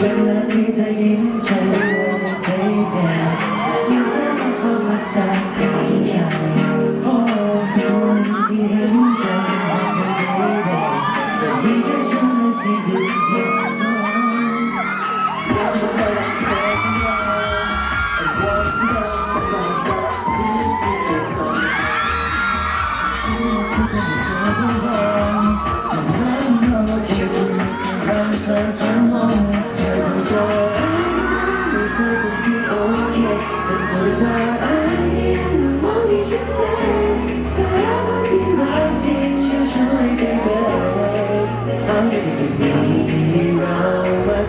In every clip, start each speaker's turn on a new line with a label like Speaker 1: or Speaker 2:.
Speaker 1: เวลาที่เธยิ้มใจเธอแก่ยิ่งเธอมาควมรัจากใครใอ้ทุกวันงเห็นใจไม่ได้แต่มีแค่ฉันที่ดู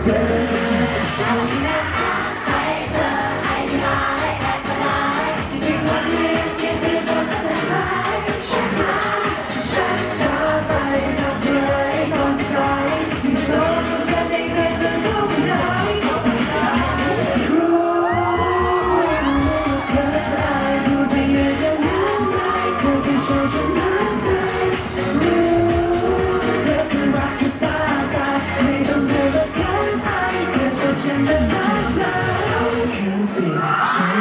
Speaker 1: Yeah.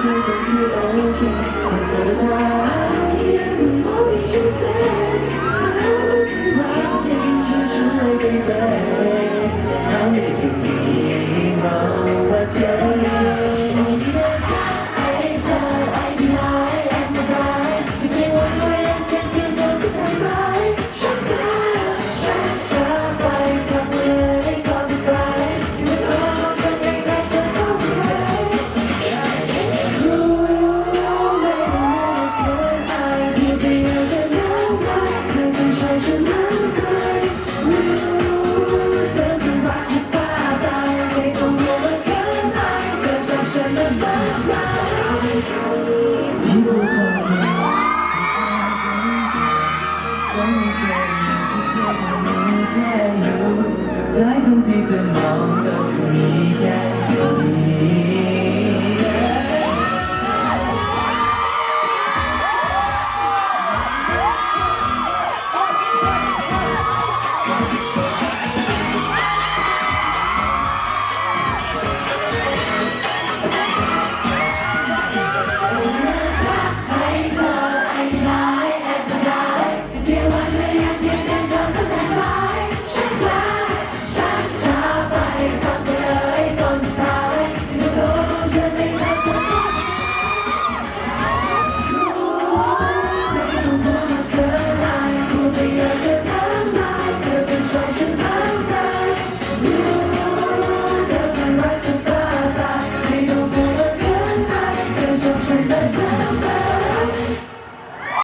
Speaker 1: ที่เป็นที่โอเคคนเธอ ที่จะมองก็จะมีแค่นี้